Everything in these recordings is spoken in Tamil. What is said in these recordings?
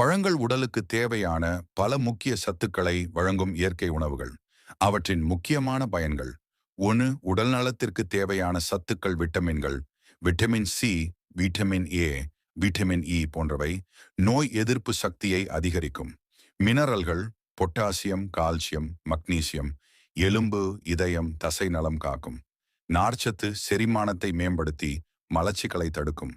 பழங்கள் உடலுக்கு தேவையான பல முக்கிய சத்துக்களை வழங்கும் இயற்கை உணவுகள். அவற்றின் முக்கியமான பயன்கள். ஒன்று உடல் நலத்திற்கு தேவையான சத்துக்கள் விட்டமின்கள். Vitamin C vitamin A vitamin E போன்றவை நோய் எதிர்ப்பு சக்தியை அதிகரிக்கும். மினரல்கள் பொட்டாசியம் கால்சியம் மக்னீசியம் எலும்பு இதயம் தசை நலம் காக்கும். நார்ச்சத்து செரிமானத்தை மேம்படுத்தி மலச்சிக்கலை தடுக்கும்.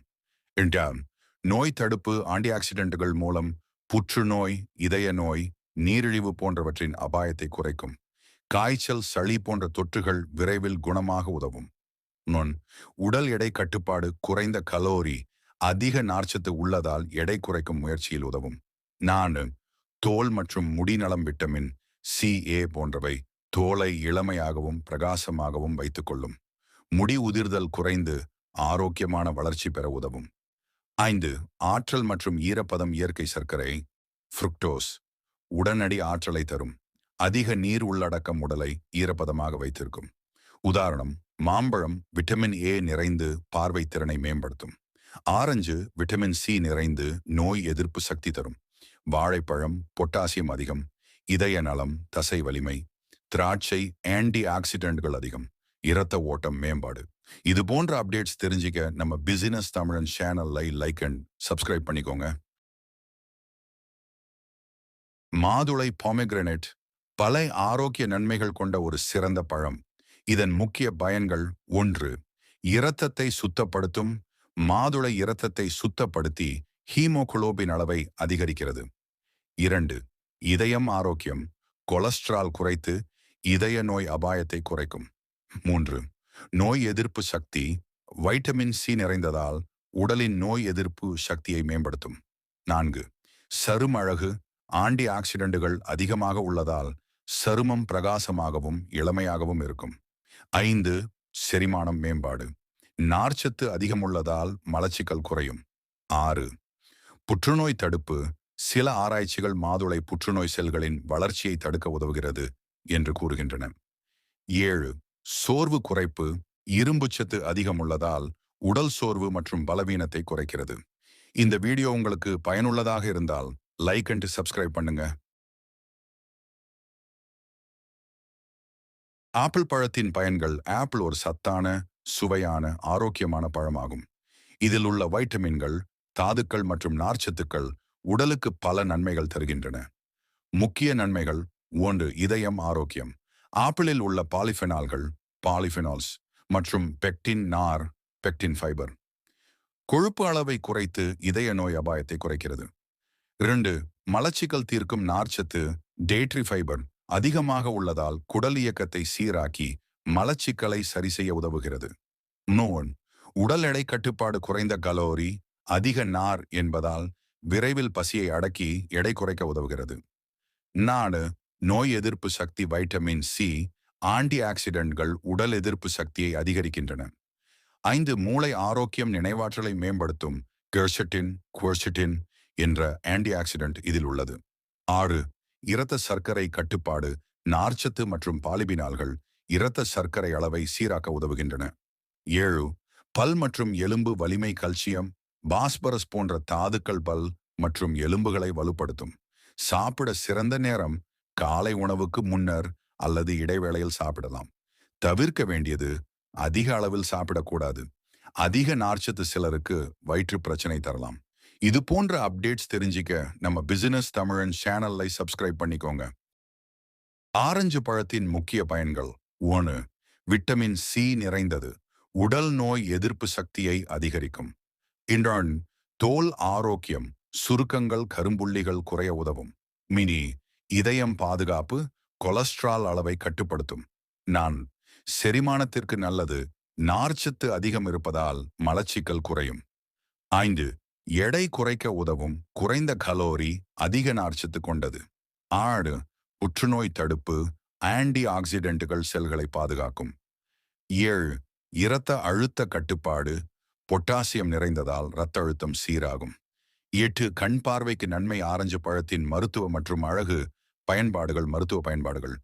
என்றால் நோய் தடுப்பு ஆன்டி ஆக்சிடென்ட்டுகள் மூலம் புற்றுநோய் இதய நோய் நீரிழிவு போன்றவற்றின் அபாயத்தை குறைக்கும். காய்ச்சல் சளி போன்ற தொற்றுகள் விரைவில் குணமாக உதவும். நொன் உடல் எடை கட்டுப்பாடு குறைந்த கலோரி அதிக நார்ச்சத்து உள்ளதால் எடை குறைக்கும் முயற்சியில் உதவும். நானு தோல் மற்றும் முடிநலம் விட்டமின் சி ஏ போன்றவை தோலை இளமையாகவும் பிரகாசமாகவும் வைத்துக்கொள்ளும். முடி உதிர்தல் குறைந்து ஆரோக்கியமான வளர்ச்சி பெற உதவும். ஐந்து ஆற்றல் மற்றும் ஈரப்பதம் இயற்கை சர்க்கரை ஃப்ருக்டோஸ் உடனடி ஆற்றலை தரும். அதிக நீர் உள்ளடக்கம் உடலை ஈரப்பதமாக வைத்திருக்கும். உதாரணம் மாம்பழம் விட்டமின் ஏ நிறைந்து பார்வை திறனை மேம்படுத்தும். ஆரஞ்சு விட்டமின் சி நிறைந்து நோய் எதிர்ப்பு சக்தி தரும். வாழைப்பழம் பொட்டாசியம் அதிகம். இதய நலம் தசை வலிமை. திராட்சை ஆன்டி ஆக்சிடென்ட்கள் அதிகம். இரத்த ஓட்டம் மேம்பாடு. இது போன்ற அப்டேட்ஸ் தெரிஞ்சுக்க நம்ம பிசினஸ் தமிழன் சேனலை லைக் அண்ட் சப்ஸ்கிரைப் பண்ணிக்கோங்க. மாதுளை பாமிகிரனேட் பல ஆரோக்கிய நன்மைகள் கொண்ட ஒரு சிறந்த பழம். இதன் முக்கிய பயன்கள் ஒன்று இரத்தத்தை சுத்தப்படுத்தும். மாதுளை இரத்தத்தை சுத்தப்படுத்தி ஹீமோகுளோபின் அளவை அதிகரிக்கிறது. இரண்டு இதயம் ஆரோக்கியம் கொலஸ்ட்ரால் குறைத்து இதய நோய் அபாயத்தை குறைக்கும். மூன்று நோய் எதிர்ப்பு சக்தி வைட்டமின் சி நிறைந்ததால் உடலின் நோய் எதிர்ப்பு சக்தியை மேம்படுத்தும். நான்கு சருமழகு ஆன்டி ஆக்சிடென்ட்டுகள் அதிகமாக உள்ளதால் சருமம் பிரகாசமாகவும் இளமையாகவும் இருக்கும். ஐந்து செரிமானம் மேம்பாடு நார்ச்சத்து அதிகமுள்ளதால் மலச்சிக்கல் குறையும். ஆறு புற்றுநோய் தடுப்பு சில ஆராய்ச்சிகள் மாதுளை புற்றுநோய் செல்களின் வளர்ச்சியை தடுக்க உதவுகிறது என்று கூறுகின்றன. ஏழு சோர்வு குறைப்பு இரும்புச்சத்து அதிகம் உள்ளதால் உடல் சோர்வு மற்றும் பலவீனத்தை குறைக்கிறது. இந்த வீடியோ உங்களுக்கு பயனுள்ளதாக இருந்தால் லைக் அண்ட் சப்ஸ்கிரைப் பண்ணுங்க. ஆப்பிள் பழத்தின் பயன்கள் ஆப்பிள் ஒரு சத்தான சுவையான ஆரோக்கியமான பழமாகும். இதில் உள்ள வைட்டமின்கள் தாதுக்கள் மற்றும் நார்ச்சத்துக்கள் உடலுக்கு பல நன்மைகள் தருகின்றன. முக்கிய நன்மைகள் ஒன்று இதயம் ஆரோக்கியம். ஆப்பிளில் உள்ள பாலிஃபெனால்கள் பாலிஃபெனால்ஸ் மற்றும் பெக்டின் நார் பெக்டின் ஃபைபர். கொழுப்பு அளவை குறைத்து இதய நோய் அபாயத்தை குறைக்கிறது. இரண்டு மலச்சிக்கல் தீர்க்கும் நார்ச்சத்து டேட்ரி ஃபைபர் அதிகமாக உள்ளதால் குடல் இயக்கத்தை சீராக்கி மலச்சிக்கலை சரி செய்ய உதவுகிறது. நோன் உடல் எடை கட்டுப்பாடு குறைந்த கலோரி அதிக நார் என்பதால் விரைவில் பசியை அடக்கி எடை குறைக்க உதவுகிறது. நாடு நோய் எதிர்ப்பு சக்தி வைட்டமின் சி ஆன்டி ஆக்சிடென்ட்கள் உடல் எதிர்ப்பு சக்தியை அதிகரிக்கின்றன. ஐந்து மூளை ஆரோக்கியம் நினைவாற்றலை மேம்படுத்தும் கெர்சட்டின் குவர்சிட்டின் என்ற ஆன்டி ஆக்சிடென்ட் இதில் உள்ளது. ஆறு இரத்த சர்க்கரை கட்டுப்பாடு நார்ச்சத்து மற்றும் பாலிபினால்கள் இரத்த சர்க்கரை அளவை சீராக்க உதவுகின்றன. ஏழு பல் மற்றும் எலும்பு வலிமை கல்சியம் பாஸ்பரஸ் போன்ற தாதுக்கள் பல் மற்றும் எலும்புகளை வலுப்படுத்தும். சாப்பிட சிறந்த நேரம் காலை உணவுக்கு முன்னர் அல்லது இடைவேளையில் சாப்பிடலாம். தவிர்க்க வேண்டியது அதிக அளவில் சாப்பிடக்கூடாது. அதிக நார்ச்சத்து சிலருக்கு வயிற்று பிரச்சனை தரலாம். இது போன்ற அப்டேட்ஸ் தெரிஞ்சிக்க நம்ம பிசினஸ் தமிழன் சேனலை சப்ஸ்கிரைப் பண்ணிக்கோங்க. ஆரஞ்சு பழத்தின் முக்கிய பயன்கள் ஒன்று விட்டமின் சி நிறைந்தது. உடல் நோய் எதிர்ப்பு சக்தியை அதிகரிக்கும். இன்றான் தோல் ஆரோக்கியம் சுருக்கங்கள் கரும்புள்ளிகள் குறைய உதவும். மினி இதயம் பாதுகாப்பு கொலஸ்ட்ரால் அளவை கட்டுப்படுத்தும். நான் செரிமானத்திற்கு நல்லது நார்ச்சத்து அதிகம் இருப்பதால் மலச்சிக்கல் குறையும். ஐந்து எடை குறைக்க உதவும் குறைந்த கலோரி அதிக நார்ச்சத்து கொண்டது. ஆடு புற்றுநோய் தடுப்பு ஆன்டி ஆக்சிடென்ட்டுகள் செல்களை பாதுகாக்கும். ஏழு இரத்த அழுத்த கட்டுப்பாடு பொட்டாசியம் நிறைந்ததால் இரத்த அழுத்தம் சீராகும். எட்டு கண் பார்வைக்கு நன்மை ஆரஞ்சு பழத்தின் மருத்துவ மற்றும் அழகு பயன்பாடுகள் மருத்துவ பயன்பாடுகள்.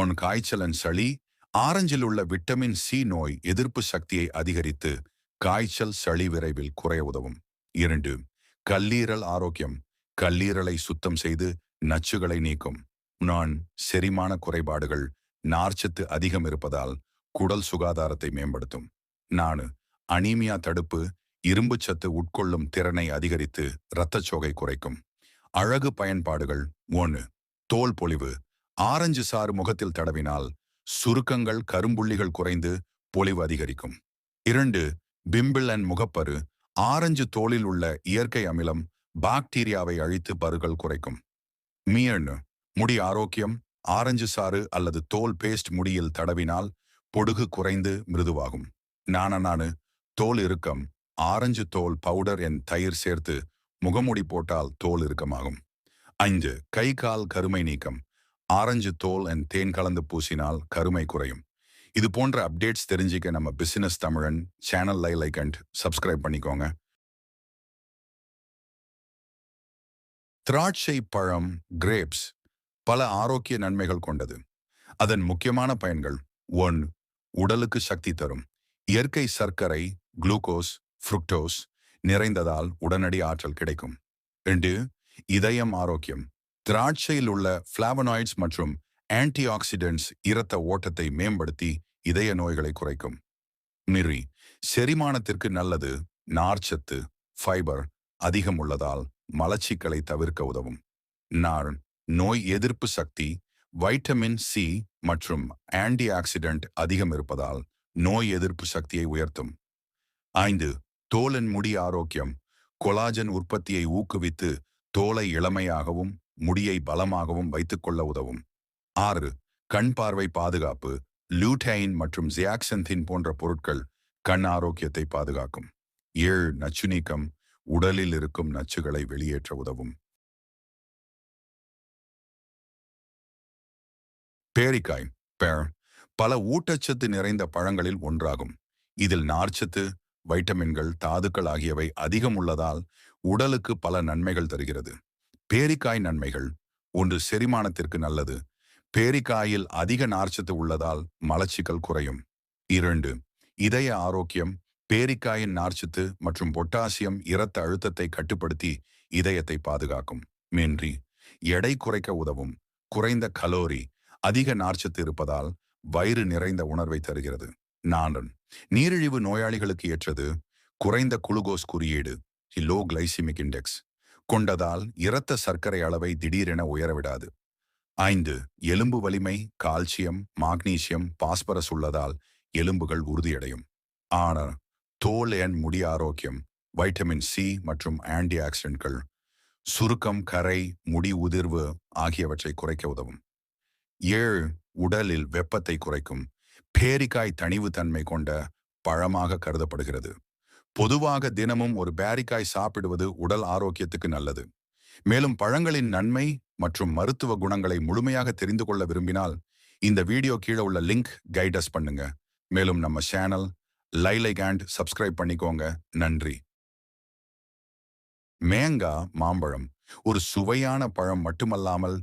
ஒன் காய்ச்சலன் சளி ஆரஞ்சில் உள்ள விட்டமின் சி நோய் எதிர்ப்பு சக்தியை அதிகரித்து காய்ச்சல் சளி விரைவில் குறைய உதவும். இரண்டு கல்லீரல் ஆரோக்கியம். கல்லீரலை சுத்தம் செய்து நச்சுகளை நீக்கும். நான் செரிமான குறைபாடுகள் நார்ச்சத்து அதிகம் இருப்பதால் குடல் சுகாதாரத்தை மேம்படுத்தும். நானு அனீமியா தடுப்பு இரும்புச்சத்து உட்கொள்ளும் திறனை அதிகரித்து இரத்தச்சோகை குறைக்கும். அழகு பயன்பாடுகள் ஒன்று தோல் பொலிவு. ஆரஞ்சு சாறு முகத்தில் தடவினால் சுருக்கங்கள் கரும்புள்ளிகள் குறைந்து பொலிவு அதிகரிக்கும். இரண்டு பிம்பிள் அண்ட் முகப்பரு. ஆரஞ்சு தோலில் உள்ள இயற்கை அமிலம் பாக்டீரியாவை அழித்து பருகள் குறைக்கும். மியன்னு. முடி ஆரோக்கியம் ஆரஞ்சு சாறு அல்லது தோல் பேஸ்ட் முடியில் தடவினால் பொடுகு குறைந்து மிருதுவாகும். நானு. தோல் இறுக்கம். ஆரஞ்சு தோல் பவுடர் என் தயிர் சேர்த்து முகமுடி போட்டால் தோல் இறுக்கமாகும். ஐந்து கை கால் கருமை நீக்கம். ஆரஞ்சு தோல் அண்ட் தேன் கலந்து பூசினால் கருமை குறையும். இது போன்ற அப்டேட்ஸ் தெரிஞ்சுக்க நம்ம பிசினஸ் தமிழன் சேனல் லை லைக் அண்ட் சப்ஸ்கிரைப் பண்ணிக்கோங்க. திராட்சை பழம் கிரேப்ஸ் பல ஆரோக்கிய நன்மைகள் கொண்டது. அதன் முக்கியமான பயன்கள் ஒன் உடலுக்கு சக்தி தரும். இயற்கை சர்க்கரை குளுக்கோஸ் ஃப்ருக்டோஸ் நிறைந்ததால் உடனடி ஆற்றல் கிடைக்கும். ரெண்டு இதயம் ஆரோக்கியம். திராட்சையில் உள்ள பிளாவனாய்ட்ஸ் மற்றும் ஆன்டி ஆக்சிடென்ட்ஸ் இரத்த ஓட்டத்தை மேம்படுத்தி இதய நோய்களை குறைக்கும். நிறி செரிமானத்திற்கு நல்லது நார்ச்சத்து ஃபைபர் அதிகம் உள்ளதால் மலச்சிக்கலை தவிர்க்க உதவும். நார் நோய் எதிர்ப்பு சக்தி வைட்டமின் சி மற்றும் ஆன்டி ஆக்சிடென்ட் அதிகம் இருப்பதால் நோய் எதிர்ப்பு சக்தியை உயர்த்தும். ஐந்து தோலின் முடி ஆரோக்கியம். கொலாஜன் உற்பத்தியை ஊக்குவித்து தோலை இளமையாகவும் முடியை பலமாகவும் வைத்துக்கொள்ள உதவும். ஆறு கண் பார்வை பாதுகாப்பு. லூட்டைன் மற்றும் ஜியாக்சந்தின் போன்ற பொருட்கள் கண் ஆரோக்கியத்தை பாதுகாக்கும். ஏழு நச்சு நீக்கம் உடலில் இருக்கும் நச்சுகளை வெளியேற்ற உதவும். பேரிக்காய் பேர் பல ஊட்டச்சத்து நிறைந்த பழங்களில் ஒன்றாகும். இதில் நார்ச்சத்து வைட்டமின்கள் தாதுக்கள் ஆகியவை அதிகம் உள்ளதால் உடலுக்கு பல நன்மைகள் தருகிறது. பேரிக்காய் நன்மைகள் ஒன்று செரிமானத்திற்கு நல்லது. பேரிக்காயில் அதிக நார்ச்சத்து உள்ளதால் மலச்சிக்கல் குறையும். இரண்டு இதய ஆரோக்கியம் பேரிக்காயின் நார்ச்சத்து மற்றும் பொட்டாசியம் இரத்த அழுத்தத்தை கட்டுப்படுத்தி இதயத்தை பாதுகாக்கும். மீன்றி எடை குறைக்க உதவும். குறைந்த கலோரி அதிக நார்ச்சத்து இருப்பதால் வயிறு நிறைந்த உணர்வை தருகிறது. நாடன் நீரிழிவு நோயாளிகளுக்கு ஏற்றது குறைந்த குளுகோஸ் குறியீடு லோ கிளைசிமிக் இண்டெக்ஸ் கொண்டதால் இரத்த சர்க்கரை அளவை திடீரென உயரவிடாது. ஐந்து எலும்பு வலிமை கால்சியம் மாக்னீசியம் பாஸ்பரஸ் உள்ளதால் எலும்புகள் உறுதியடையும். ஆனால் தோல் அண்ட் முடி ஆரோக்கியம் வைட்டமின் சி மற்றும் ஆன்டி ஆக்சிடென்ட்கள் சுருக்கம் கரை முடி உதிர்வு ஆகியவற்றை குறைக்க உதவும். ஏழு உடலில் வெப்பத்தை குறைக்கும். பேரிக்காய் தணிவு தன்மை கொண்ட பழமாக கருதப்படுகிறது. பொதுவாக தினமும் ஒரு பேரிக்காய் சாப்பிடுவது உடல் ஆரோக்கியத்துக்கு நல்லது. மேலும் பழங்களின் நன்மை மற்றும் மருத்துவ குணங்களை முழுமையாக தெரிந்து கொள்ள விரும்பினால் இந்த வீடியோ கீழே உள்ள லிங்க் கைடஸ் பண்ணுங்க. மேலும் நம்ம சேனல் லைலைக் அண்ட் சப்ஸ்கிரைப் பண்ணிக்கோங்க. நன்றி. மேங்கா மாம்பழம் ஒரு சுவையான பழம் மட்டுமல்லாமல்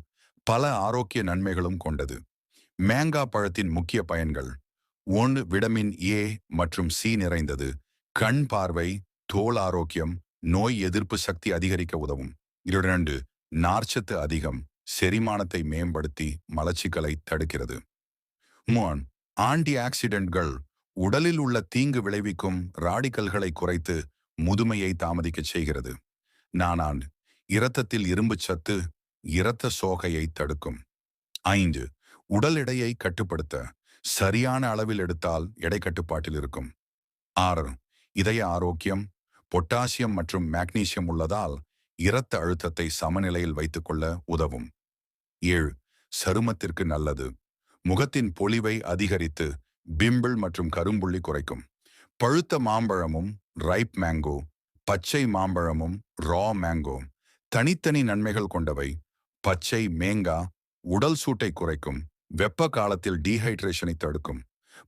பல ஆரோக்கிய நன்மைகளும் கொண்டது. மேங்கா பழத்தின் முக்கிய பயன்கள் ஒன்று விடமின் ஏ மற்றும் சி நிறைந்தது. கண் பார்வை தோல் ஆரோக்கியம் நோய் எதிர்ப்பு சக்தி அதிகரிக்க உதவும். இரண்டு நார்ச்சத்து அதிகம் செரிமானத்தை மேம்படுத்தி மலச்சிக்கலை தடுக்கிறது. மூன் ஆன்டி ஆக்சிடென்ட்கள் உடலில் உள்ள தீங்கு விளைவிக்கும் ராடிக்கல்களை குறைத்து முதுமையை தாமதிக்கச் செய்கிறது. நானான் இரத்தத்தில் இரும்பு சத்து இரத்த சோகையை தடுக்கும். ஐந்து உடல் எடையை கட்டுப்படுத்த சரியான அளவில் எடுத்தால் எடை கட்டுப்பாட்டில் இருக்கும். ஆறு இதய ஆரோக்கியம் பொட்டாசியம் மற்றும் மேக்னீசியம் உள்ளதால் இரத்த அழுத்தத்தை சமநிலையில் வைத்துக்கொள்ள உதவும். ஏழு சருமத்திற்கு நல்லது. முகத்தின் பொலிவை அதிகரித்து பிம்பிள் மற்றும் கரும்புள்ளி குறைக்கும். பழுத்த மாம்பழமும் ரைப் மேங்கோ பச்சை மாம்பழமும் ரா மேங்கோ தனித்தனி நன்மைகள் கொண்டவை. பச்சை மேங்கா உடல் சூட்டை குறைக்கும். வெப்ப காலத்தில் டீஹைட்ரேஷனை தடுக்கும்.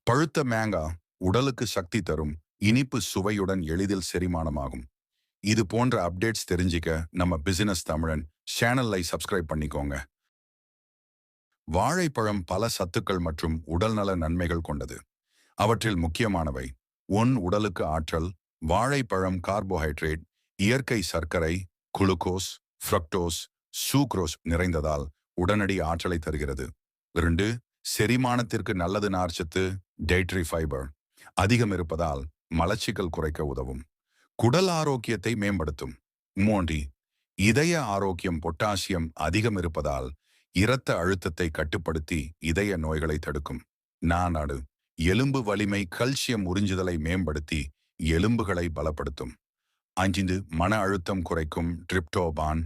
பழுத்த மேங்கா உடலுக்கு சக்தி தரும் இனிப்பு சுவையுடன் எளிதில் செரிமானமாகும். இது போன்ற அப்டேட்ஸ் தெரிஞ்சிக்க நம்ம பிசினஸ் தமிழன் சேனலை சப்ஸ்கிரைப் பண்ணிக்கோங்க. வாழைப்பழம் பல சத்துக்கள் மற்றும் உடல்நல நன்மைகள் கொண்டது. அவற்றில் முக்கியமானவை ஒன் உடலுக்கு ஆற்றல் வாழைப்பழம் கார்போஹைட்ரேட் இயற்கை சர்க்கரை குளுக்கோஸ் ஃப்ரக்டோஸ் சூக்ரோஸ் நிறைந்ததால் உடனடி ஆற்றலை தருகிறது. இரண்டு செரிமானத்திற்கு நல்லது நார்ச்சத்து டேட்ரி ஃபைபர் அதிகம் இருப்பதால் மலச்சிக்கல் குறைக்க உதவும். குடல் ஆரோக்கியத்தை மேம்படுத்தும். மூன்றி இதய ஆரோக்கியம் பொட்டாசியம் அதிகம் இருப்பதால் இரத்த அழுத்தத்தை கட்டுப்படுத்தி இதய நோய்களை தடுக்கும். நானாடு எலும்பு வலிமை கல்சியம் உறிஞ்சுதலை மேம்படுத்தி எலும்புகளை பலப்படுத்தும். அஞ்சிந்து மன அழுத்தம் குறைக்கும் ட்ரிப்டோபான்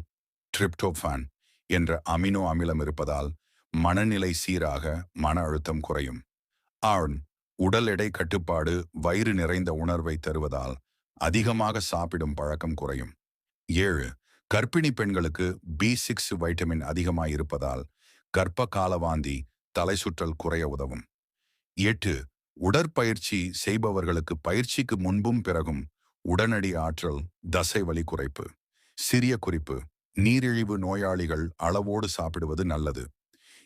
ட்ரிப்டோஃபான் என்ற அமினோ அமிலம் இருப்பதால் மனநிலை சீராக மன அழுத்தம் குறையும். ஆண் உடல் எடை கட்டுப்பாடு வயிறு நிறைந்த உணர்வை தருவதால் அதிகமாக சாப்பிடும் பழக்கம் குறையும். ஏழு கர்ப்பிணி பெண்களுக்கு பி சிக்ஸ் வைட்டமின் அதிகமாயிருப்பதால் கர்ப்ப காலவாந்தி தலை சுற்றல் குறைய உதவும். எட்டு உடற்பயிற்சி செய்பவர்களுக்கு பயிற்சிக்கு முன்பும் பிறகும் உடனடி ஆற்றல் தசை வலி குறைப்பு. சிறிய குறிப்பு நீரிழிவு நோயாளிகள் அளவோடு சாப்பிடுவது நல்லது.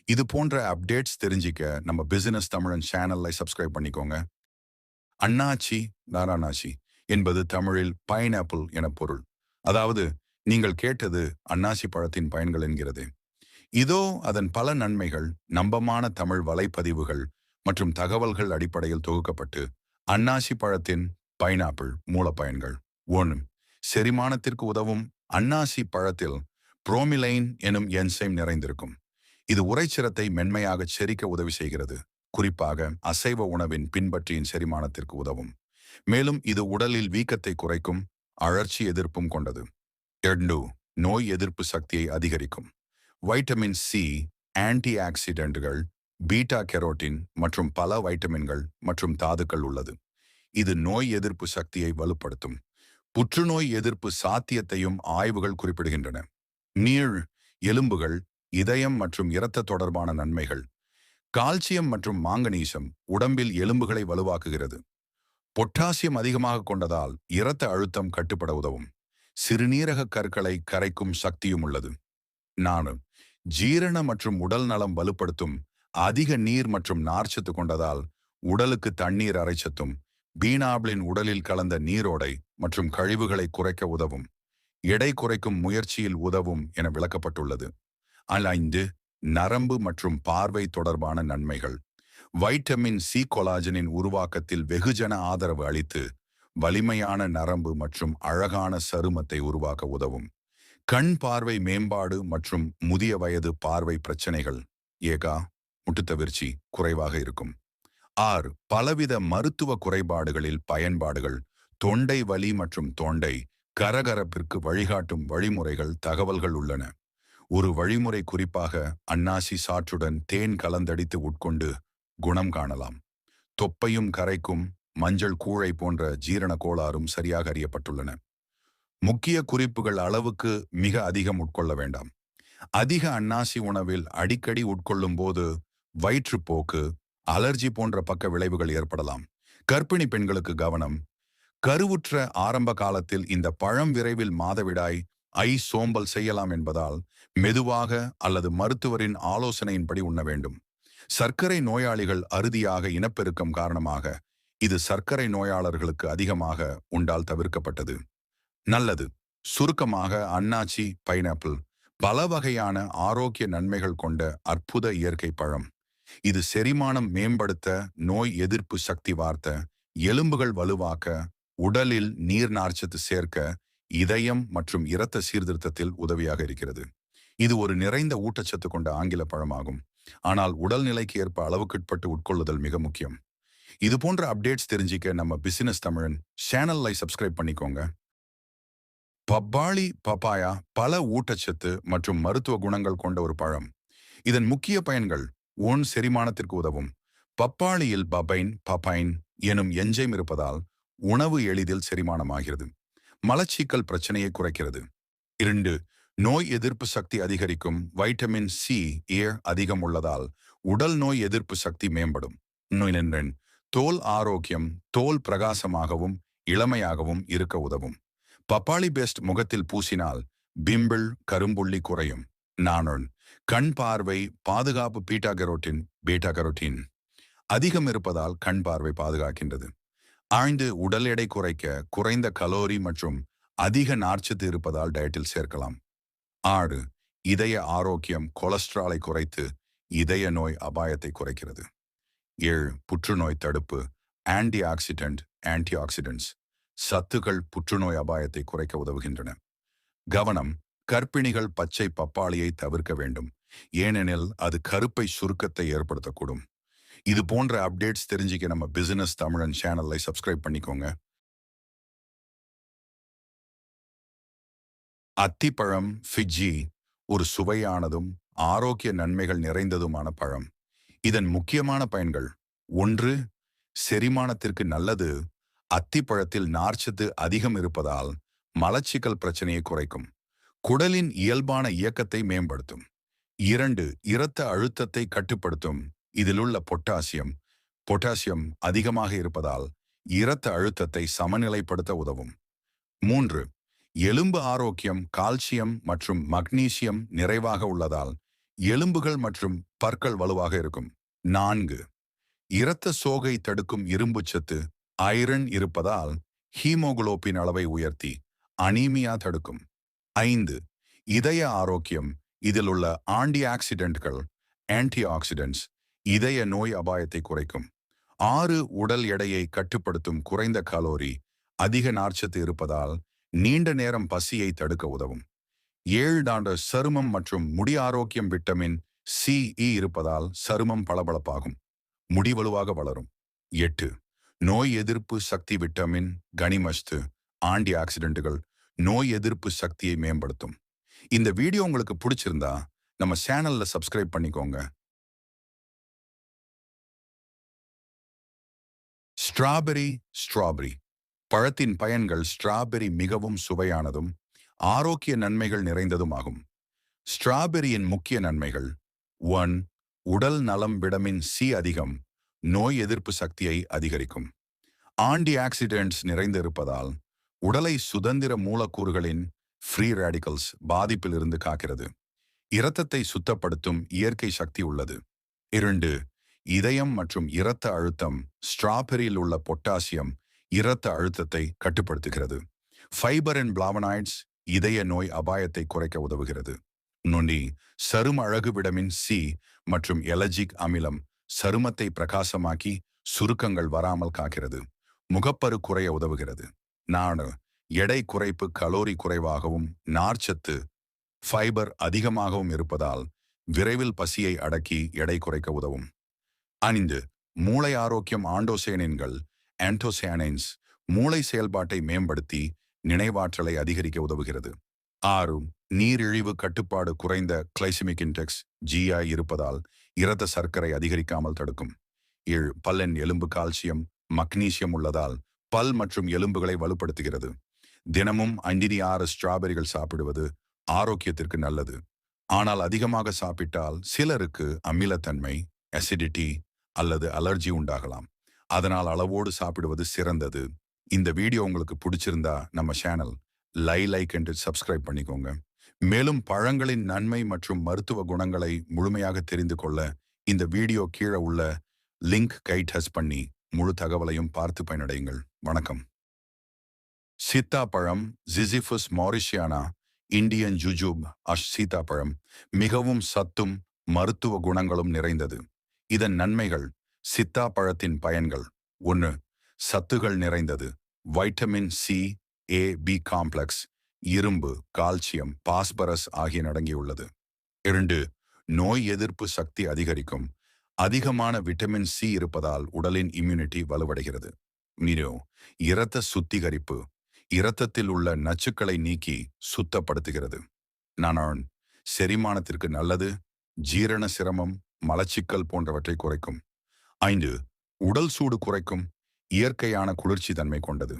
இது போன்ற அப்டேட்ஸ் தெரிஞ்சிக்க நம்ம பிசினஸ் தமிழன் சேனல்ல சப்ஸ்கிரைப் பண்ணிக்கோங்க. அண்ணாச்சி நாராணாச்சி என்பது தமிழில் பைனாப்பிள் என பொருள். அதாவது நீங்கள் கேட்டது அண்ணாசி பழத்தின் பயன்கள் என்கிறது. இதோ அதன் பல நன்மைகள் நம்பமான தமிழ் வலைப்பதிவுகள் மற்றும் தகவல்கள் அடிப்படையில் தொகுக்கப்பட்டு அண்ணாசி பழத்தின் பைனாப்பிள் மூலப்பயன்கள். ஒன்று செரிமானத்திற்கு உதவும் அன்னாசி பழத்தில் புரோமிலைன் எனும் என்சைம் நிறைந்திருக்கும். இது உரைச்சிரத்தை மென்மையாக செரிக்க உதவி செய்கிறது. குறிப்பாக அசைவ உணவின் பின்பற்றியின் செரிமானத்திற்கு உதவும். மேலும் இது உடலில் வீக்கத்தை குறைக்கும் அழற்சி எதிர்ப்பும் கொண்டது. எண்டு நோய் எதிர்ப்பு சக்தியை அதிகரிக்கும். வைட்டமின் சி ஆன்டி ஆக்சிடென்ட்கள் பீட்டா கெரோட்டின் மற்றும் பல வைட்டமின்கள் மற்றும் தாதுக்கள் உள்ளது. இது நோய் எதிர்ப்பு சக்தியை வலுப்படுத்தும். புற்றுநோய் எதிர்ப்பு சாத்தியத்தையும் ஆய்வுகள் குறிப்பிடுகின்றன. நீள் எலும்புகள் இதயம் மற்றும் இரத்த தொடர்பான நன்மைகள் கால்சியம் மற்றும் மாங்கனீசம் உடம்பில் எலும்புகளை வலுவாக்குகிறது. பொட்டாசியம் அதிகமாக கொண்டதால் இரத்த அழுத்தம் கட்டுப்பட உதவும். சிறுநீரக கற்களை கரைக்கும் சக்தியும் உள்ளது. நானு ஜீரண மற்றும் உடல் நலம் வலுப்படுத்தும் அதிக நீர் மற்றும் நார்ச்சத்து கொண்டதால் உடலுக்கு தண்ணீர் அரைச்சத்தும் பீனாப்ளின் உடலில் கலந்த நீரோடை மற்றும் கழிவுகளை குறைக்க உதவும். எடை குறைக்கும் முயற்சியில் உதவும் என விளக்கப்பட்டுள்ளது. அலைந்து நரம்பு மற்றும் பார்வை தொடர்பான நன்மைகள். வைட்டமின் சி கொலாஜனின் உருவாக்கத்தில் வெகுஜன ஆதரவு அளித்து வலிமையான நரம்பு மற்றும் அழகான சருமத்தை உருவாக்க உதவும். கண் பார்வை மேம்பாடு மற்றும் முதிய வயது பார்வை பிரச்சனைகள். ஏகா முட்டுத்தவிர்ச்சி குறைவாக இருக்கும். ஆறு பலவித மருத்துவ குறைபாடுகளில் பயன்பாடுகள். தொண்டை வலி மற்றும் தொண்டை கரகரப்பிற்கு வழிகாட்டும் வழிமுறைகள் தகவல்கள் உள்ளன. ஒரு வழிமுறை குறிப்பாக அன்னாசி சாற்றுடன் தேன் கலந்தடித்து உட்கொண்டு குணம் காணலாம். தொப்பையும் கரைக்கும் மஞ்சள் கூழை போன்ற ஜீரண கோளாறும் சரியாக அறியப்பட்டுள்ளன. முக்கிய குறிப்புகள் அளவுக்கு மிக அதிகம் உட்கொள்ள வேண்டாம். அதிக அன்னாசி உணவில் அடிக்கடி உட்கொள்ளும் போது வயிற்றுப்போக்கு அலர்ஜி போன்ற பக்க விளைவுகள் ஏற்படலாம். கர்ப்பிணி பெண்களுக்கு கவனம். கருவுற்ற ஆரம்ப காலத்தில் இந்த பழம் விரைவில் மாதவிடாய் ஐ சோம்பல் செய்யலாம் என்பதால் மெதுவாக அல்லது மருத்துவரின் ஆலோசனையின்படி உண்ண வேண்டும். சர்க்கரை நோயாளிகள் அறுதியாக இனப்பெருக்கம் காரணமாக இது சர்க்கரை நோயாளர்களுக்கு அதிகமாக உண்டால் தவிர்க்கப்பட்டது. நல்லது. சுருக்கமாக அன்னாச்சி பைனாப்பிள் பல வகையான ஆரோக்கிய நன்மைகள் கொண்ட அற்புத இயற்கை பழம். இது செரிமானம் மேம்படுத்த நோய் எதிர்ப்பு சக்தி வார்த்த எலும்புகள் வலுவாக்க உடலில் நீர் நார்ச்சத்து சேர்க்க இதயம் மற்றும் இரத்த சீர்திருத்தத்தில் உதவியாக இருக்கிறது. இது ஒரு நிறைந்த ஊட்டச்சத்து கொண்ட ஆங்கில பழமாகும். ஆனால் உடல்நிலைக்கு ஏற்ப அளவுக்குட்பட்டு உட்கொள்ளுதல் மிக முக்கியம். இது போன்ற அப்டேட்ஸ் தெரிஞ்சிக்க நம்ம பிசினஸ் தமிழன் சேனல்லை சப்ஸ்கிரைப் பண்ணிக்கோங்க. பப்பாளி பப்பாயா பல ஊட்டச்சத்து மற்றும் மருத்துவ குணங்கள் கொண்ட ஒரு பழம். இதன் முக்கிய பயன்கள் ஒன் செரிமானத்திற்கு உதவும். பப்பாளியில் பபைன் பபைன் எனும் எஞ்சைம் இருப்பதால் உணவு எளிதில் செரிமானமாகிறது. மலச்சிக்கல் பிரச்சனையை குறைக்கிறது. இரண்டு நோய் எதிர்ப்பு சக்தி அதிகரிக்கும். வைட்டமின் சி ஏ அதிகம் உள்ளதால் உடல் நோய் எதிர்ப்பு சக்தி மேம்படும். நோய் தோல் ஆரோக்கியம் தோல் பிரகாசமாகவும் இளமையாகவும் இருக்க உதவும். பப்பாளி பெஸ்ட் முகத்தில் பூசினால் பிம்பிள் கரும்புள்ளி குறையும். நானொன் கண் பார்வை பாதுகாப்பு பீட்டா கரோட்டின் பீட்டா கரோட்டின். அதிகம் இருப்பதால் கண் பார்வை பாதுகாக்கின்றது. ஆழ்ந்து உடல் எடை குறைக்க குறைந்த கலோரி மற்றும் அதிக நார்ச்சத்து இருப்பதால் டயட்டில் சேர்க்கலாம். ஆறு இதய ஆரோக்கியம் கொலஸ்ட்ராலை குறைத்து இதய நோய் அபாயத்தை குறைக்கிறது. ஏழு புற்றுநோய் தடுப்பு ஆன்டி ஆக்சிடென்ட் ஆன்டி ஆக்சிடென்ட்ஸ் சத்துக்கள் புற்றுநோய் அபாயத்தை குறைக்க உதவுகின்றன. கவனம் கர்ப்பிணிகள் பச்சை பப்பாளியை தவிர்க்க வேண்டும். ஏனெனில் அது கருப்பை சுருக்கத்தை ஏற்படுத்தக்கூடும். இது போன்ற அப்டேட்ஸ் தெரிஞ்சுக்க நம்ம பிசினஸ் தமிழன் சேனலை சப்ஸ்கிரைப் பண்ணிக்கோங்க. அத்திப்பழம் ஃபிஜி ஒரு சுவையானதும் ஆரோக்கிய நன்மைகள் நிறைந்ததுமான பழம். இதன் முக்கியமான பயன்கள் ஒன்று செரிமானத்திற்கு நல்லது அத்திப்பழத்தில் நார்ச்சத்து அதிகம் இருப்பதால் மலச்சிக்கல் பிரச்சனையை குறைக்கும். குடலின் இயல்பான இயக்கத்தை மேம்படுத்தும். இரண்டு இரத்த அழுத்தத்தை கட்டுப்படுத்தும். இதிலுள்ள பொட்டாசியம் பொட்டாசியம் அதிகமாக இருப்பதால் இரத்த அழுத்தத்தை சமநிலைப்படுத்த உதவும். மூன்று எலும்பு ஆரோக்கியம் கால்சியம் மற்றும் மக்னீசியம் நிறைவாக உள்ளதால் எலும்புகள் மற்றும் பற்கள் வலுவாக இருக்கும். நான்கு இரத்த சோகை தடுக்கும் இரும்பு சத்து ஐரன் இருப்பதால் ஹீமோகுளோபின் அளவை உயர்த்தி அனீமியா தடுக்கும். ஐந்து இதய ஆரோக்கியம் இதில் உள்ள ஆன்டி ஆக்சிடென்ட்கள் ஆன்டி ஆக்சிடென்ட்ஸ் இதய நோய் அபாயத்தை குறைக்கும். ஆறு உடல் எடையை கட்டுப்படுத்தும் குறைந்த கலோரி அதிக நார்ச்சத்து இருப்பதால் நீண்ட நேரம் பசியை தடுக்க உதவும். ஏழு ஆண்டு சருமம் மற்றும் முடி ஆரோக்கியம் விட்டமின் சி இ இருப்பதால் சருமம் பளபளப்பாகும். முடி வலுவாக வளரும். எட்டு நோய் எதிர்ப்பு சக்தி விட்டமின் கனிமஸ்து ஆன்டி ஆக்சிடென்ட்டுகள் நோய் எதிர்ப்பு சக்தியை மேம்படுத்தும். இந்த வீடியோ உங்களுக்கு பிடிச்சிருந்தா நம்ம சேனல்ல சப்ஸ்கிரைப் பண்ணிக்கோங்க. Strawberry strawberry. பழத்தின் பயன்கள் ஸ்ட்ராபெரி மிகவும் சுவையானதும் ஆரோக்கிய நன்மைகள் நிறைந்ததும் ஆகும் ஸ்ட்ராபெரியின் முக்கிய நன்மைகள் ஒன் உடல் நலம் விடமின் சி அதிகம் நோய் எதிர்ப்பு சக்தியை அதிகரிக்கும். ஆன்டி ஆக்சிடென்ட்ஸ் நிறைந்திருப்பதால் உடலை சுதந்திர மூலக்கூறுகளின் ஃப்ரீ ரேடிக்கல்ஸ் பாதிப்பிலிருந்து காக்கிறது. இரத்தத்தை சுத்தப்படுத்தும் இயற்கை சக்தி உள்ளது. இரண்டு இதயம் மற்றும் இரத்த அழுத்தம் ஸ்ட்ராபெரியில் உள்ள பொட்டாசியம் இரத்த அழுத்தத்தை கட்டுப்படுத்துகிறது. ஃபைபர் அண்ட் பிளாவனாய்ட்ஸ் இதய நோய் அபாயத்தை குறைக்க உதவுகிறது. நொண்டி சரும அழகு விடமின் சி மற்றும் எலஜிக் அமிலம் சருமத்தை பிரகாசமாக்கி சுருக்கங்கள் வராமல் காக்கிறது. முகப்பரு குறைய உதவுகிறது. நானு எடை குறைப்பு கலோரி குறைவாகவும் நார்ச்சத்து ஃபைபர் அதிகமாகவும் இருப்பதால் விரைவில் பசியை அடக்கி எடை குறைக்க உதவும். அணிந்து மூளை ஆரோக்கியம் ஆண்டோசேனின்கள் ஆன்டோசேனைன்ஸ் மூளை செயல்பாட்டை மேம்படுத்தி நினைவாற்றலை அதிகரிக்க உதவுகிறது. ஆறு நீரிழிவு கட்டுப்பாடு குறைந்த கிளைசிமிக் இன்டெக்ஸ் ஜிஐ இருப்பதால் இரத்த சர்க்கரை அதிகரிக்காமல் தடுக்கும். ஏழு பல்லன் எலும்பு கால்சியம் மக்னீசியம் உள்ளதால் பல் மற்றும் எலும்புகளை வலுப்படுத்துகிறது. தினமும் அஞ்சினி ஆறு ஸ்ட்ராபெரிகள் சாப்பிடுவது ஆரோக்கியத்திற்கு நல்லது. ஆனால் அதிகமாக சாப்பிட்டால் சிலருக்கு அமிலத்தன்மை அசிடிட்டி அல்லது அலர்ஜி உண்டாகலாம். அதனால் அளவோடு சாப்பிடுவது சிறந்தது. இந்த வீடியோ உங்களுக்கு பிடிச்சிருந்தா நம்ம சேனல் லை லைக் என்று சப்ஸ்கிரைப் பண்ணிக்கோங்க. மேலும் பழங்களின் நன்மை மற்றும் மருத்துவ குணங்களை முழுமையாக தெரிந்து கொள்ள இந்த வீடியோ கீழே உள்ள லிங்க் கை டச் பண்ணி முழு தகவலையும் பார்த்து பயனடையுங்கள். வணக்கம். சீத்தாப்பழம் ஜிசிஃபஸ் மாரிஷியானா இந்தியன் ஜுஜூப் அஷ் சீத்தாப்பழம் மிகவும் சத்தும் மருத்துவ குணங்களும் நிறைந்தது. இதன் நன்மைகள் சித்தா பழத்தின் பயன்கள். ஒன்று சத்துகள் நிறைந்தது. Vitamin C A B complex இரும்பு கால்சியம் பாஸ்பரஸ் ஆகிய அடங்கியுள்ளது. இரண்டு நோய் எதிர்ப்பு சக்தி அதிகரிக்கும். அதிகமான விட்டமின் சி இருப்பதால் உடலின் இம்யூனிட்டி வலுவடைகிறது. மீனோ இரத்த சுத்திகரிப்பு இரத்தத்தில் உள்ள நச்சுக்களை நீக்கி சுத்தப்படுத்துகிறது. நானான் செரிமானத்திற்கு நல்லது ஜீரண சிரமம் மலச்சிக்கல் போன்றவற்றை குறைக்கும். ஐந்து உடல் சூடு குறைக்கும் இயற்கையான குளிர்ச்சி தன்மை கொண்டது.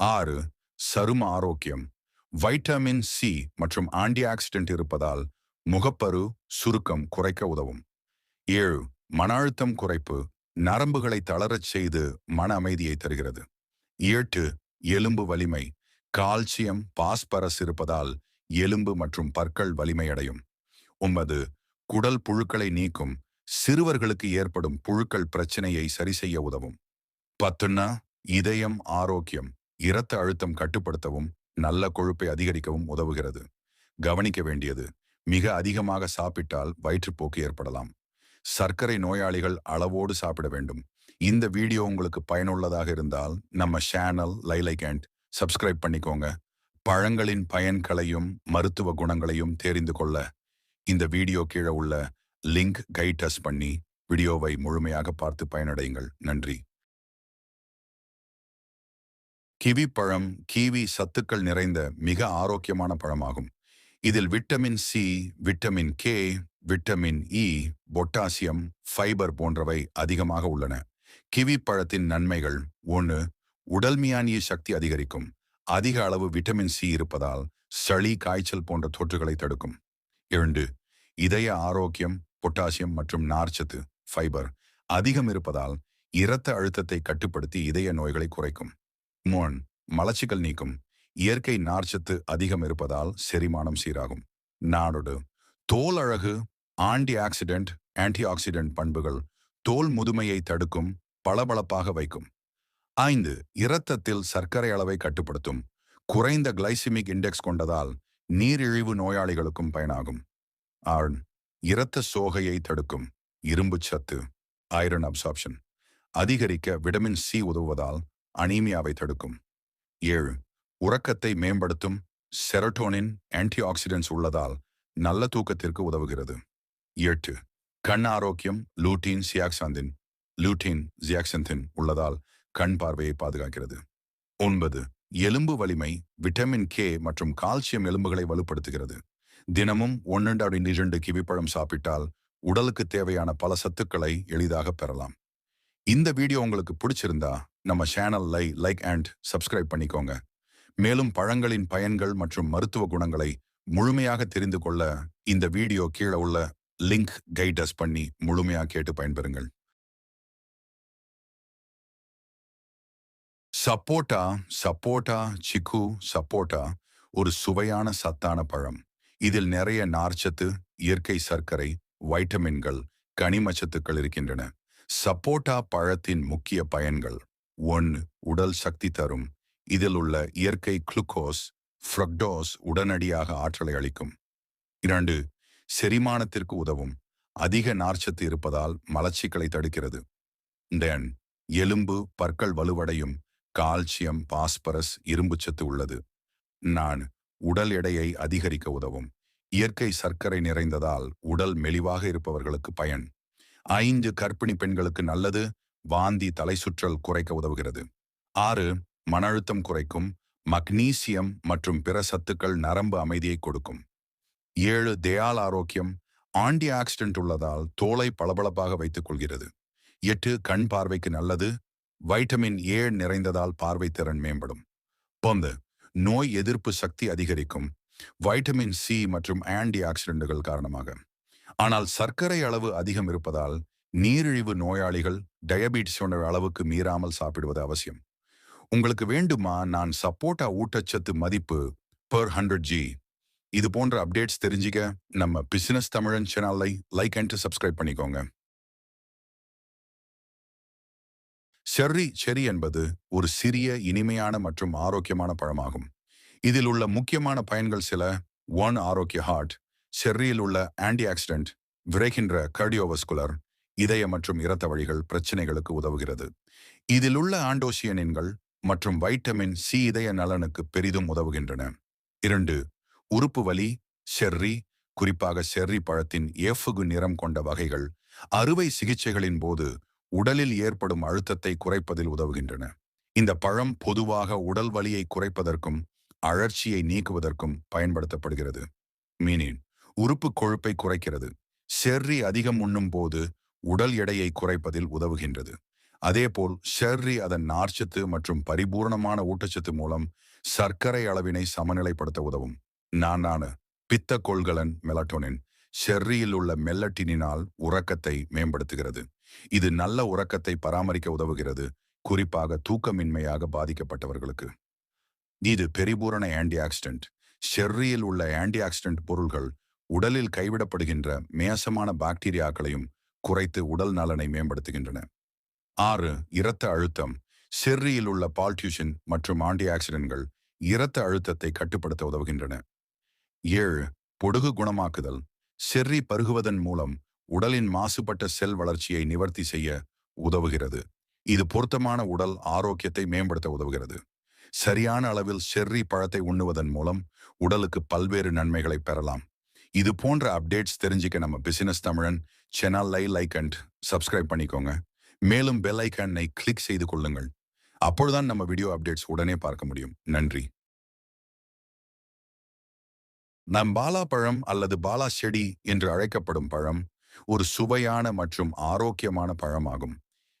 ஆறு சரும ஆரோக்கியம் வைட்டமின் சி மற்றும் ஆன்டி ஆக்சிடென்ட் இருப்பதால் முகப்பரு சுருக்கம் குறைக்க உதவும். ஏழு மன அழுத்தம் குறைப்பு நரம்புகளை தளரச் செய்து மன அமைதியை தருகிறது. எட்டு எலும்பு வலிமை கால்சியம் பாஸ்பரஸ் இருப்பதால் எலும்பு மற்றும் பற்கள் வலிமையடையும். ஒன்பது குடல் புழுக்களை நீக்கும் சிறுவர்களுக்கு ஏற்படும் புழுக்கள் பிரச்சனையை சரி செய்ய உதவும். பத்துன்னா இதயம் ஆரோக்கியம் இரத்த அழுத்தம் கட்டுப்படுத்தவும் நல்ல கொழுப்பை அதிகரிக்கவும் உதவுகிறது. கவனிக்க வேண்டியது மிக அதிகமாக சாப்பிட்டால் வயிற்றுப்போக்கு ஏற்படலாம். சர்க்கரை நோயாளிகள் அளவோடு சாப்பிட வேண்டும். இந்த வீடியோ உங்களுக்கு பயனுள்ளதாக இருந்தால் நம்ம சேனல் லைலைகேண்ட் சப்ஸ்கிரைப் பண்ணிக்கோங்க. பழங்களின் பயன்களையும் மருத்துவ குணங்களையும் தெரிந்து கொள்ள இந்த வீடியோ கீழே உள்ள லிங்க் கைடஸ் பண்ணி வீடியோவை முழுமையாக பார்த்து பயனடையுங்கள். நன்றி. கிவி பழம் கிவி சத்துக்கள் நிறைந்த மிக ஆரோக்கியமான பழமாகும். இதில் vitamin C vitamin K vitamin E potassium fibre போன்றவை அதிகமாக உள்ளன. கிவி பழத்தின் நன்மைகள் ஒன்று உடல் மியானிய சக்தி அதிகரிக்கும். அதிக அளவு விட்டமின் சி இருப்பதால் சளி காய்ச்சல் போன்ற தொற்றுகளை தடுக்கும். இரண்டு இதய ஆரோக்கியம் பொட்டாசியம் மற்றும் நார்ச்சத்து ஃபைபர் அதிகம் இருப்பதால் இரத்த அழுத்தத்தை கட்டுப்படுத்தி இதய நோய்களை குறைக்கும். மூன் மலச்சிக்கல் நீக்கும். இயற்கை நார்ச்சத்து அதிகம் இருப்பதால் செரிமானம் சீராகும். நாடோடு தோல் அழகு ஆன்டி ஆக்சிடென்ட் ஆன்டி ஆக்சிடென்ட் பண்புகள் தோல் முதுமையை தடுக்கும் பளபளப்பாக வைக்கும். ஐந்து இரத்தத்தில் சர்க்கரை அளவை கட்டுப்படுத்தும். குறைந்த கிளைசிமிக் இண்டெக்ஸ் கொண்டதால் நீரிழிவு நோயாளிகளுக்கும் பயனாகும். ஆண் இரத்த சோகையை தடுக்கும் இரும்பு சத்து ஐரன் அப்சார்ப்ஷன் அதிகரிக்க விட்டமின் சி உதவுவதால் அனீமியாவை தடுக்கும். ஏழு உறக்கத்தை மேம்படுத்தும் செரட்டோனின் ஆன்டி ஆக்சிடென்ட்ஸ் உள்ளதால் நல்ல தூக்கத்திற்கு உதவுகிறது. எட்டு கண் ஆரோக்கியம் லூட்டின் சியாக்சாந்தின் லூட்டின் ஜியாக்சந்தின் உள்ளதால் கண் பார்வையை பாதுகாக்கிறது. ஒன்பது எலும்பு வலிமை விட்டமின் கே மற்றும் கால்சியம் எலும்புகளை வலுப்படுத்துகிறது. தினமும் ஒன்று இரண்டு கிவிப்பழம் சாப்பிட்டால் உடலுக்கு தேவையான பல சத்துக்களை எளிதாக பெறலாம். இந்த வீடியோ உங்களுக்கு பிடிச்சிருந்தா நம்ம சேனல்லை லைக் அண்ட் சப்ஸ்கிரைப் பண்ணிக்கோங்க. மேலும் பழங்களின் பயன்கள் மற்றும் மருத்துவ குணங்களை முழுமையாக தெரிந்து கொள்ள இந்த வீடியோ கீழே உள்ள லிங்க் கைடஸ் பண்ணி முழுமையாக கேட்டு பயன்பெறுங்கள். சப்போட்டா சப்போட்டா சிக்கு சப்போட்டா ஒரு சுவையான சத்தான பழம். இதில் நிறைய நார்ச்சத்து இயற்கை சர்க்கரை வைட்டமின்கள் கனிமச்சத்துக்கள் இருக்கின்றன. சப்போட்டா பழத்தின் முக்கிய பயன்கள் ஒன்று உடல் சக்தி தரும். இதில் உள்ள இயற்கை குளுக்கோஸ் ஃப்ரக்டோஸ் உடனடியாக ஆற்றலை அளிக்கும். இரண்டு செரிமானத்திற்கு உதவும். அதிக நார்ச்சத்து இருப்பதால் மலச்சிக்கலை தடுக்கிறது. தென் எலும்பு பற்கள் வலுவடையும். கால்சியம் பாஸ்பரஸ் இரும்புச்சத்து உள்ளது. நான் உடல் எடையை அதிகரிக்க உதவும். இயற்கை சர்க்கரை நிறைந்ததால் உடல் மெலிவாக இருப்பவர்களுக்கு பயன். ஐந்து கர்ப்பிணி பெண்களுக்கு நல்லது வாந்தி தலை சுற்றல் குறைக்க உதவுகிறது. ஆறு மன அழுத்தம் குறைக்கும் மக்னீசியம் மற்றும் பிற சத்துக்கள் நரம்பு அமைதியை கொடுக்கும். ஏழு தேயால் ஆரோக்கியம் ஆன்டி ஆக்சிடென்ட் உள்ளதால் தோலை பளபளப்பாக வைத்துக் கொள்கிறது. எட்டு கண் பார்வைக்கு நல்லது வைட்டமின் ஏ நிறைந்ததால் பார்வை திறன் மேம்படும். பொந்து நோய் எதிர்ப்பு சக்தி அதிகரிக்கும் வைட்டமின் சி மற்றும் ஆன்டி ஆக்சிடென்ட்கள் காரணமாக. ஆனால் சர்க்கரை அளவு அதிகம் இருப்பதால் நீரிழிவு நோயாளிகள் டயபிட்டிஸ் அளவுக்கு மீறாமல் சாப்பிடுவது அவசியம். உங்களுக்கு வேண்டுமா நான் சப்போட்டா ஊட்டச்சத்து மதிப்பு பெர் ஹண்ட்ரட் ஜி இது போன்ற அப்டேட்ஸ் தெரிஞ்சுக்க நம்ம பிசினஸ் தமிழன் சேனலை லைக் அண்ட் சப்ஸ்கிரைப் பண்ணிக்கோங்க. செர்ரி செரி என்பது ஒரு சிறிய இனிமையான மற்றும் ஆரோக்கியமான பழமாகும். இதில் உள்ள முக்கியமான பயன்கள் சில. ஒன் ஆரோக்கிய ஹார்ட். செர்ரியில் உள்ள ஆன்டி ஆக்சிடென்ட் விரைகின்ற கர்டியோவஸ்குலர் இதய மற்றும் இரத்த வழிகள் பிரச்சனைகளுக்கு உதவுகிறது. இதில் உள்ள ஆண்டோசியனின்கள் மற்றும் வைட்டமின் சி இதய நலனுக்கு பெரிதும் உதவுகின்றன. இரண்டு உறுப்பு வலி செர்ரி குறிப்பாக செர்ரி பழத்தின் ஏஃபுகு நிறம் கொண்ட வகைகள் அறுவை சிகிச்சைகளின் போது உடலில் ஏற்படும் அழுத்தத்தை குறைப்பதில் உதவுகின்றன. இந்த பழம் பொதுவாக உடல் வலியை குறைப்பதற்கும் அழற்சியை நீக்குவதற்கும் பயன்படுத்தப்படுகிறது. மீனின் உறுப்பு கொழுப்பை குறைக்கிறது. செர்ரி அதிகம் உண்ணும் போது உடல் எடையை குறைப்பதில் உதவுகின்றது. அதேபோல் ஷெர்ரி அதன் நார்ச்சத்து மற்றும் பரிபூர்ணமான ஊட்டச்சத்து மூலம் சர்க்கரை அளவினை சமநிலைப்படுத்த உதவும். நானான பித்த கொள்கலன் மெலட்டோனின் ஷெர்ரியில் உள்ள மெல்லட்டினால் உறக்கத்தை மேம்படுத்துகிறது. இது நல்ல உறக்கத்தை பராமரிக்க உதவுகிறது குறிப்பாக தூக்கமின்மையாக பாதிக்கப்பட்டவர்களுக்கு. இது பெரிபூரண ஆன்டி ஆக்சிடென்ட் ஷெர்ரியில் உள்ள ஆன்டி ஆக்சிடென்ட் பொருள்கள் உடலில் கைவிடப்படுகின்ற மேசமான பாக்டீரியாக்களையும் குறைத்து உடல் நலனை மேம்படுத்துகின்றன. ஆறு இரத்த அழுத்தம். செர்ரியில் உள்ள பால்டியூஷன் மற்றும் ஆன்டி ஆக்சிடென்ட்கள் இரத்த அழுத்தத்தை கட்டுப்படுத்த உதவுகின்றன. ஏழு பொடுகு குணமாக்குதல். செர்ரி பருகுவதன் மூலம் உடலின் மாசுபட்ட செல் வளர்ச்சியை நிவர்த்தி செய்ய உதவுகிறது. இது பொருத்தமான உடல் ஆரோக்கியத்தை மேம்படுத்த உதவுகிறது. சரியான அளவில் செர்ரி பழத்தை உண்ணுவதன் மூலம் உடலுக்கு பல்வேறு நன்மைகளை பெறலாம். இது போன்ற அப்டேட்ஸ் தெரிஞ்சுக்க நம்ம பிசினஸ் தமிழன் சேனல் லை லைக் அண்ட் சப்ஸ்கிரைப் பண்ணிக்கோங்க. மேலும் பெல் ஐக்கானை கிளிக் செய்து கொள்ளுங்கள். அப்பொழுதுதான் நம்ம வீடியோ அப்டேட்ஸ் உடனே பார்க்க முடியும். நன்றி. நம் பாலா பழம் அல்லது பாலா செடி என்று அழைக்கப்படும் பழம் ஒரு சுவையான மற்றும் ஆரோக்கியமான பழமாகும்.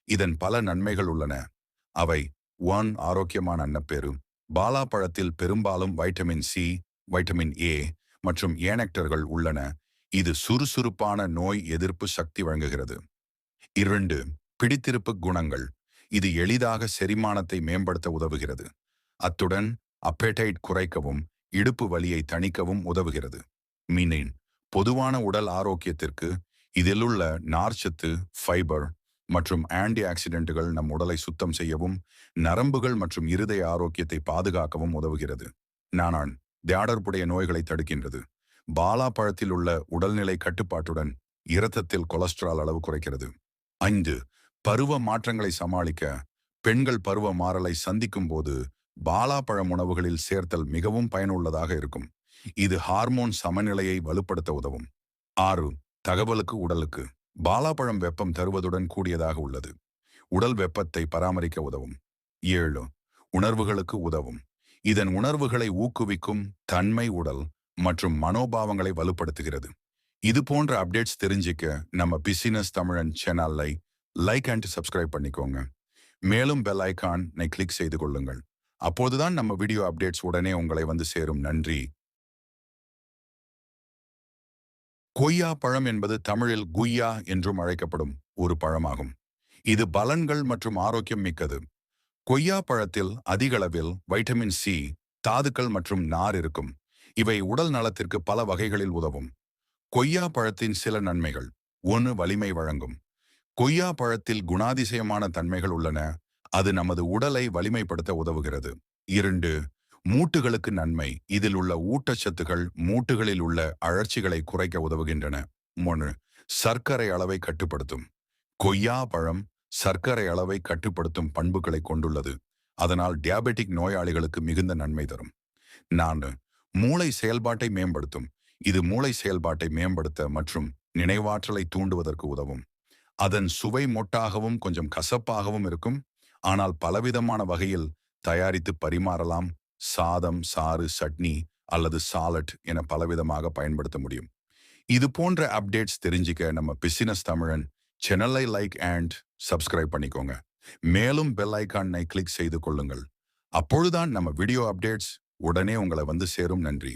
இதன் பல நன்மைகள் உள்ளன. அவை ஒன் ஆரோக்கியமான அன்னப்பேரு பாலா பழத்தில் பெரும்பாலும் வைட்டமின் சி வைட்டமின் ஏ மற்றும் ஏனக்டர்கள் உள்ளன. இது சுறுசுறுப்பான நோய் எதிர்ப்பு சக்தி வழங்குகிறது. இரண்டு பிடித்திருப்பு குணங்கள். இது எளிதாக செரிமானத்தை மேம்படுத்த உதவுகிறது. அத்துடன் அப்பேட்டைட் குறைக்கவும் இடுப்பு வலியை தணிக்கவும் உதவுகிறது. மீனின் பொதுவான உடல் ஆரோக்கியத்திற்கு இதிலுள்ள நார்ச்சத்து ஃபைபர் மற்றும் ஆன்டி ஆக்சிடென்ட்டுகள் நம் உடலை சுத்தம் செய்யவும் நரம்புகள் மற்றும் இருதய ஆரோக்கியத்தை பாதுகாக்கவும் உதவுகிறது. நானான் தியாடர்புடைய நோய்களை தடுக்கின்றது. பாலா பழத்தில் உள்ள உடல்நிலை கட்டுப்பாட்டுடன் இரத்தத்தில் கொலஸ்ட்ரால் அளவு குறைக்கிறது. ஐந்து பருவ மாற்றங்களை சமாளிக்க பெண்கள் பருவ மாறலை சந்திக்கும் போது பாலாப்பழம் உணவுகளில் சேர்த்தல் மிகவும் பயனுள்ளதாக இருக்கும். இது ஹார்மோன் சமநிலையை வலுப்படுத்த உதவும். ஆறு தகவலுக்கு உடலுக்கு பாலாப்பழம் வெப்பம் தருவதுடன் கூடியதாக உள்ளது. உடல் வெப்பத்தை பராமரிக்க உதவும். ஏழு உணர்வுகளுக்கு உதவும். இதன் உணர்வுகளை ஊக்குவிக்கும் தன்மை உடல் மற்றும் மனோபாவங்களை வலுப்படுத்துகிறது. இது போன்ற அப்டேட்ஸ் தெரிஞ்சிக்க நம்ம பிசினஸ் தமிழன் சேனலை லைக் அண்ட் சப்ஸ்கிரைப் பண்ணிக்கோங்க. மேலும் பெல் ஐக்கானை கிளிக் செய்து கொள்ளுங்கள். அப்போதுதான் நம்ம வீடியோ அப்டேட்ஸ் உடனே உங்களை வந்து சேரும். நன்றி. கொய்யா பழம் என்பது தமிழில் குய்யா என்றும் அழைக்கப்படும் ஒரு பழமாகும். இது பலன்கள் மற்றும் ஆரோக்கியம் மிக்கது. கொய்யா பழத்தில் அதிகளவில் வைட்டமின் சி தாதுக்கள் மற்றும் நார் இருக்கும். இவை உடல் நலத்திற்கு பல வகைகளில் உதவும். கொய்யா பழத்தின் சில நன்மைகள். ஒன்று வலிமை வழங்கும். கொய்யா பழத்தில் குணாதிசயமான தன்மைகள் உள்ளன. அது நமது உடலை வலிமைப்படுத்த உதவுகிறது. இரண்டு மூட்டுகளுக்கு நன்மை. இதில் உள்ள ஊட்டச்சத்துகள் மூட்டுகளில் உள்ள அழற்சிகளை குறைக்க உதவுகின்றன. மூணு சர்க்கரை அளவை கட்டுப்படுத்தும். கொய்யா பழம் சர்க்கரை அளவை கட்டுப்படுத்தும் பண்புகளை கொண்டுள்ளது. அதனால் டியாபெட்டிக் நோயாளிகளுக்கு மிகுந்த நன்மை தரும். நான்கு மூளை செயல்பாட்டை மேம்படுத்தும். இது மூளை செயல்பாட்டை மேம்படுத்த மற்றும் நினைவாற்றலை தூண்டுவதற்கு உதவும். அதன் சுவை மொட்டாகவும் கொஞ்சம் கசப்பாகவும் இருக்கும். ஆனால் பலவிதமான வகையில் தயாரித்து பரிமாறலாம். சாதம் சாறு சட்னி அல்லது சாலட் என பலவிதமாக பயன்படுத்த முடியும். இது போன்ற அப்டேட்ஸ் தெரிஞ்சிக்க நம்ம பிசினஸ் தமிழன் சேனலை லைக் அண்ட் சப்ஸ்கிரைப் பண்ணிக்கோங்க. மேலும் பெல் ஐக்கானை கிளிக் செய்து கொள்ளுங்கள். அப்பொழுதுதான் நம்ம வீடியோ அப்டேட்ஸ் உடனே உங்களை வந்து சேரும். நன்றி.